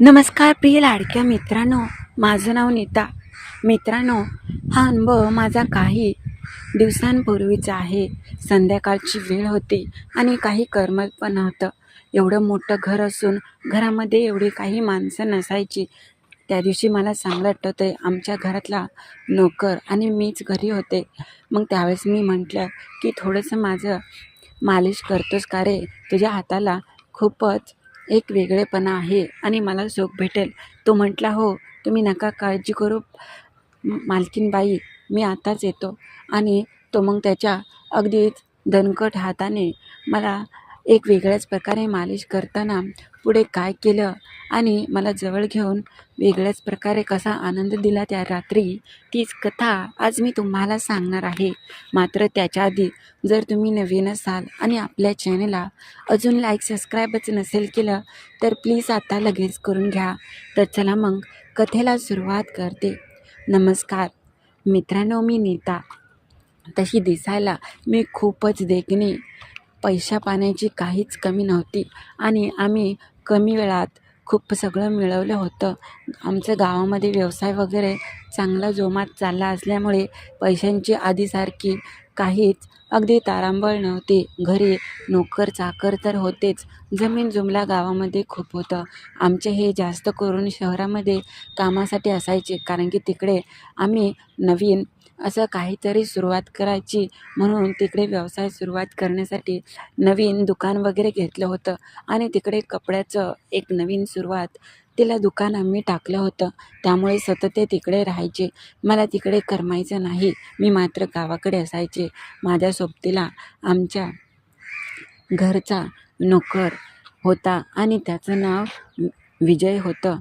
नमस्कार प्रिय लाडक्या मित्रांनो माझं नाव नीता. मित्रांनो हा अनुभव माझा काही दिवसांपूर्वीचा आहे. संध्याकाळची वेळ होती आणि काही करमत पण नव्हतं. एवढं मोठं घर असून घरामध्ये एवढी काही माणसं नसायची. त्या दिवशी मला चांगलं आठवतं आमच्या घरातला नोकर आणि मीच घरी होते. मग त्यावेळेस मी म्हटलं की थोडंसं माझं मालिश करतोस का रे? तुझ्या हाताला खूपच एक वेगळेपणा आहे आणि मला सुख भेटेल. तो म्हटला हो तुम्ही नका काळजी करू मालकीनबाई मी आताच येतो. आणि तो मग त्याच्या अगदीच दणकट हाताने मला एक वेगळ्याच प्रकारे मालिश करताना पुढे काय केलं आणि मला जवळ घेऊन वेगळ्याच प्रकारे कसा आनंद दिला त्या रात्री तीच कथा आज मी तुम्हाला सांगणार आहे. मात्र त्याच्या आधी जर तुम्ही नवीन असाल आणि आपल्या चॅनलला अजून लाईक सबस्क्राईबच नसेल केलं तर प्लीज आता लगेच करून घ्या. तर चला मग कथेला सुरुवात करते. नमस्कार. मित्रांनो मी नीता. तशी दिसायला मी खूपच देखणी. पैशा पाण्याची काहीच कमी नव्हती. आणि आम्ही कमी वेळात खूप सगळं मिळवलं होतं. आमच्या गावामध्ये व्यवसाय वगैरे चांगला जोमात चालला असल्यामुळे पैशांची आधीसारखी काहीच अगदी तारांबळ नव्हती. घरी नोकर चाकर तर होतेच. जमीन जुमला गावामध्ये खूप होतं. आमचे हे जास्त करून शहरामध्ये कामासाठी असायचे. कारण की तिकडे आम्ही नवीन असं काहीतरी सुरुवात करायची. म्हणून तिकडे व्यवसाय सुरुवात करण्यासाठी नवीन दुकान वगैरे घेतलं होतं. आणि तिकडे कपड्याचं एक नवीन सुरुवात. तिला दुकान आम्ही टाकलं होतं. त्यामुळे सतत ते तिकडे राहायचे. मला तिकडे करमायचं नाही. मी मात्र गावाकडे असायचे. माझ्या सोबतीला आमच्या घरचा नोकर होता. आणि त्याचं नाव विजय होतं.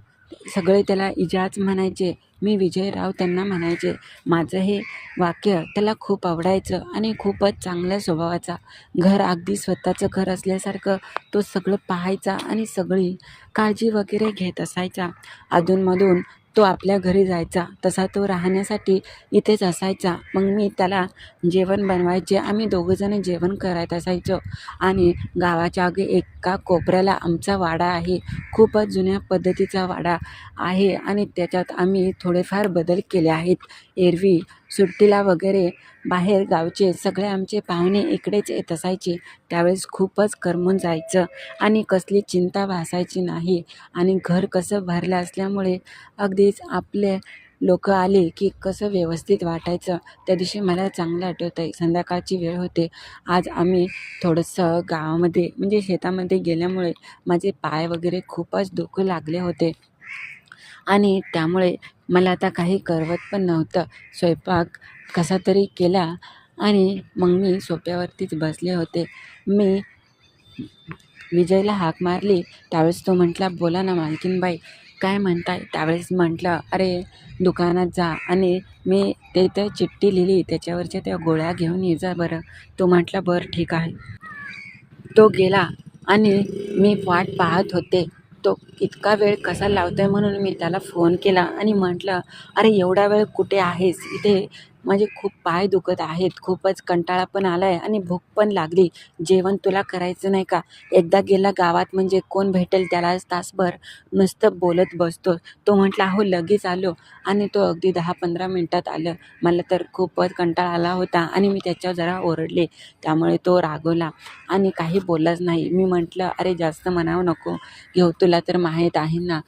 सगळे त्याला इजाज म्हणायचे. मी विजयराव त्यांना म्हणायचे माझं हे वाक्य त्याला खूप आवडायचं आणि खूपच चांगल्या स्वभावाचा. घर अगदी स्वतःचं घर असल्यासारखं तो सगळं पाहायचा आणि सगळी काळजी वगैरे घेत असायचा. अधूनमधून तो आपल्या घरी जायचा तसा तो राहण्यासाठी इथेच असायचा. मग मी त्याला जेवण बनवायचे. आम्ही दोघंजणं जेवण करत असायचो. आणि गावाच्या अगे एका कोपऱ्याला आमचा वाडा आहे. खूपच जुन्या पद्धतीचा वाडा आहे. आणि त्याच्यात आम्ही थोडेफार बदल केले आहेत. एरवी सुट्टीला वगैरे बाहेर गावचे सगळे आमचे पाहुणे इकडेच येत असायचे. त्यावेळेस खूपच करमून जायचं आणि कसली चिंता भासायची नाही. आणि घर कसं भरलं असल्यामुळे अगदीच आपले लोक आले की कसं व्यवस्थित वाटायचं. त्या दिवशी मला चांगलं आठवतं आहे संध्याकाळची वेळ होते. आज आम्ही थोडंसं गावामध्ये म्हणजे शेतामध्ये गेल्यामुळे माझे पाय वगैरे खूपच दुखू लागले होते. आणि त्यामुळे मला आता काही करवत पण नव्हतं. स्वयंपाक कसा तरी केला आणि मग मी सोप्यावरतीच बसले होते. मी विजयला हाक मारली. त्यावेळेस तो म्हटला बोला ना मालकीनबाई काय म्हणताय? त्यावेळेस म्हटलं अरे दुकानात जा. आणि मी ते तर चिठ्ठी लिहिली त्याच्यावरच्या त्या गोळ्या घेऊन ये जा बरं. तो म्हटला बरं ठीक आहे. तो गेला आणि मी वाट पाहत होते. तो इतका वेळ कसा लावतोय म्हणून मी त्याला फोन केला आणि म्हटलं अरे एवढा वेळ कुठे आहेस? इथे माझे खूप पाय दुखत आहेत खूपच कंटाळा पण आला आहे आणि भूक पण लागली. जेवण तुला करायचं नाही का? एकदा गेला गावात म्हणजे कोण भेटेल त्याला तासभर नुसतं बोलत बसतो. तो म्हटला हो लगेच आलो. आणि तो अगदी दहा पंधरा मिनटात आलं. मला तर खूपच कंटाळा आला होता आणि मी त्याच्यावर जरा ओरडले. त्यामुळे तो रागवला आणि काही बोललाच नाही. मी म्हटलं अरे जास्त म्हणावं नको. घेऊ तुला तर माहीत आहे ना.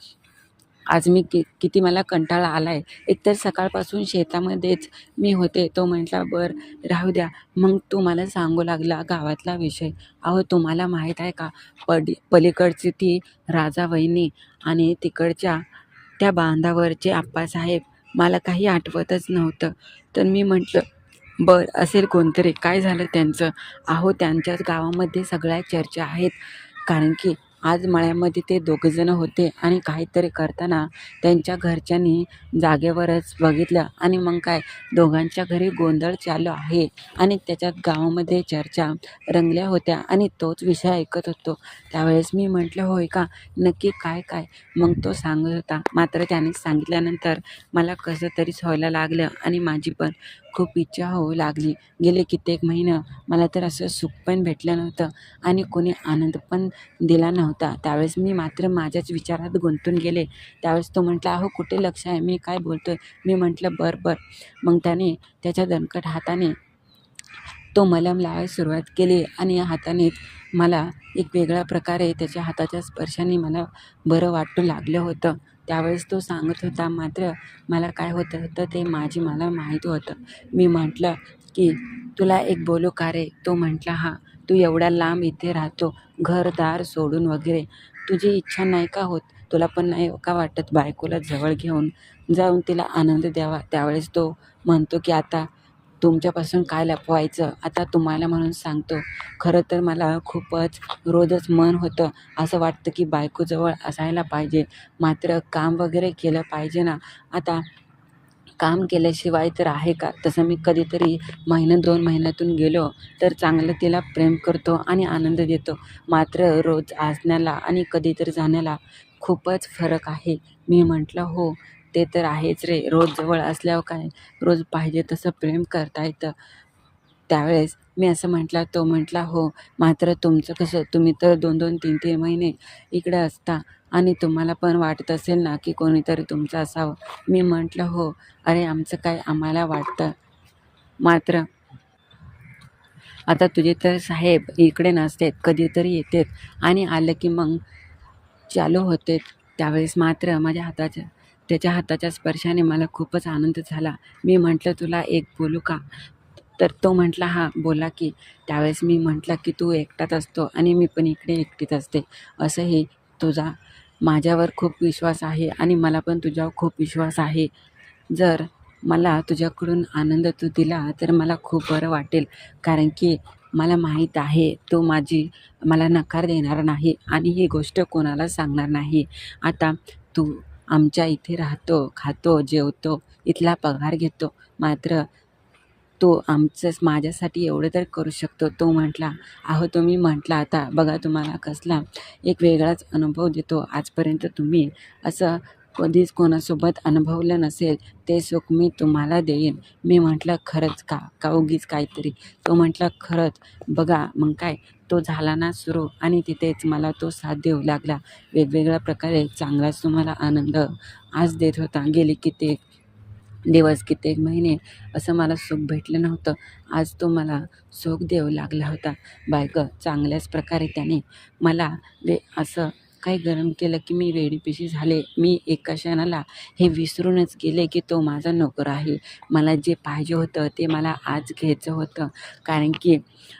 आज मी कि किती मला कंटाळा आला आहे एकतर सकाळपासून शेतामध्येच मी होते. तो म्हटला बरं राहू द्या. मग तुम्हाला मला सांगू लागला गावातला विषय. अहो तुम्हाला माहीत आहे का? पडी पलीकडची ती राजा वहिनी आणि तिकडच्या त्या बांधावरचे आप्पासाहेब मला काही आठवतच नव्हतं. तर मी म्हटलं बर असेल कोणतरी. काय झालं त्यांचं? अहो त्यांच्याच गावामध्ये सगळ्या चर्चा आहेत. कारण की आज मळ्यामध्ये ते दोघंजणं होते आणि काहीतरी करताना त्यांच्या घरच्यांनी जागेवरच बघितलं. आणि मग काय दोघांच्या घरी गोंधळ चालू आहे आणि त्याच्यात गावामध्ये चर्चा रंगल्या होत्या आणि तोच विषय ऐकत होतो. त्यावेळेस मी म्हटलं होय का? नक्की काय काय? मग तो सांगत होता. मात्र त्याने सांगितल्यानंतर मला कसं तरी व्हायला लागलं आणि माझी पण खूप इच्छा होऊ लागली. गेले कित्येक महिनं. मला तर असं सुख पण भेटलं नव्हतं आणि कोणी आनंद पण दिला नव्हता. त्यावेळेस मी मात्र माझ्याच विचारात गुंतून गेले. त्यावेळेस तो म्हटला अहो कुठे लक्ष आहे? मी काय बोलतो आहे मी म्हटलं बरं बरं. मग त्याने त्याच्या दणकट हाताने तो मलम लावायला सुरुवात केली आणि या हाताने मला एक वेगळ्या प्रकारे त्याच्या हाताच्या स्पर्शाने मला बरं वाटू लागलं होतं. त्यावेळेस तो सांगत होता मात्र मला काय होतं होतं ते माझी मला माहीत होतं. मी म्हटलं की तुला एक बोलू का रे? तो म्हटला हा तू एवढ्या लांब इथे राहतो घरदार सोडून वगैरे. तुझी इच्छा नाही का होत? तुला पण नाही का वाटत बायकोला जवळ घेऊन जाऊन तिला आनंद द्यावा? त्यावेळेस तो म्हणतो की आता तुमच्यापासून काय लपवायचं आता तुम्हाला म्हणून सांगतो. खरं तर मला खूपच रोजच मन होतं असं वाटतं की बायकोजवळ असायला पाहिजे. मात्र काम वगैरे केलं पाहिजे ना. आता काम केल्याशिवाय तर आहे का? तसं मी कधीतरी महिना दोन महिन्यातून गेलो तर चांगलं तिला प्रेम करतो आणि आनंद देतो. मात्र रोज असण्याला आणि कधीतरी जाण्याला खूपच फरक आहे. मी म्हटलं हो ते तर आहेच रे. रोज जवळ असल्यावर काय? रोज पाहिजे तसं प्रेम करता येतं. त्यावेळेस मी असं म्हटला तो म्हटला हो मात्र तुमचं कसं तुम्ही तर दोन दोन तीन तीन महिने इकडे असता आणि तुम्हाला पण वाटत असेल ना की कोणीतरी तुमचं असावं. मी म्हटलं हो अरे आमचं काय आम्हाला वाटतं? मात्र आता तुझे तर साहेब इकडे नसतेत कधीतरी येतात आणि आलं की मग चालू होते त्यावेळेस मात्र माझ्या हाताच्या त्याच्या हाताच्या स्पर्शाने मला खूपच आनंद झाला. मी म्हटलं तुला एक बोलू का? तर तो म्हटला हा बोला की. त्यावेळेस मी म्हटलं की तू एकटाच असतो आणि मी पण इकडे एकटीच असते. असंही तुझा माझ्यावर खूप विश्वास आहे आणि मला पण तुझ्यावर खूप विश्वास आहे. जर मला तुझ्याकडून आनंद तू दिला तर मला खूप बरं वाटेल. कारण की मला माहीत आहे तो माझी मला नकार देणार नाही आणि ही गोष्ट कोणाला सांगणार नाही. आता तू आमच्या इथे राहतो खातो जेवतो इथला पगार घेतो. मात्र तो आमचंच माझ्यासाठी एवढं तर करू शकतो. तो म्हटला अहो तुम्ही म्हटला आता बघा तुम्हाला कसला एक वेगळाच अनुभव देतो. आजपर्यंत तुम्ही असं कधीच कोणासोबत अनुभवलं नसेल ते सुख मी तुम्हाला देईन. मी म्हटलं खरंच का? का उगीच काहीतरी? तो म्हटला खरंच. बघा मग काय? तो झाला ना सुरू आणि तिथेच मला तो साथ देऊ लागला. वेगवेगळ्या प्रकारे चांगलाच तुम्हाला आनंद आज देत होता. गेले कित्येक दिवस कित्येक महिने असं मला सुख भेटलं नव्हतं. आज तो मला सुख देऊ लागला होता. बायक चांगल्याच प्रकारे त्याने मला वे असं काही गरम केलं की मी वेडीपिशी झाले. मी एका क्षणाला हे विसरूनच गेले की तो माझा नोकर आहे. मला जे पाहिजे होतं ते मला आज घ्यायचं होतं. कारण की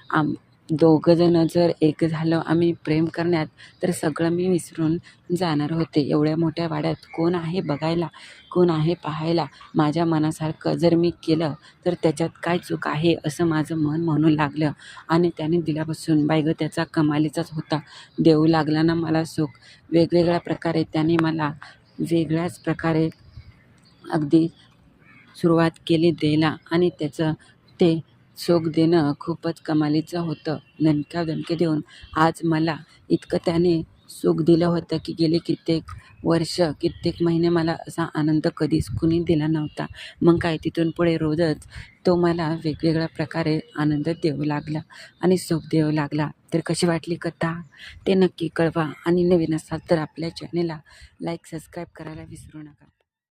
आम दोघंजणं जर एक झालं आम्ही प्रेम करण्यात तर सगळं मी विसरून जाणार होते. एवढ्या मोठ्या वाड्यात कोण आहे बघायला कोण आहे पाहायला? माझ्या मनासारखं जर मी केलं तर त्याच्यात काय चूक आहे असं माझं मन म्हणू लागलं. आणि त्याने दिल्यापासून बाई गं त्याचा कमालीचाच होता. देऊ लागला ना मला सुख. वेगवेगळ्या प्रकारे त्याने मला वेगळ्याच प्रकारे अगदी सुरुवात केली द्यायला आणि त्याचं ते सुख देणं खूपच कमालीचं होतं. दणक्या दणके देऊन. आज मला इतकं त्याने सुख दिलं होतं की गेले कित्येक वर्ष कित्येक महिने मला असा आनंद कधीच कुणी दिला नव्हता. मग काय तिथून पुढे रोजच तो मला वेगवेगळ्या प्रकारे आनंद देऊ लागला आणि सुख देऊ लागला. तर कशी वाटली कथा? ते नक्की कळवा. आणि नवीन असाल तर आपल्या चॅनेलला लाईक सबस्क्राईब करायला विसरू नका.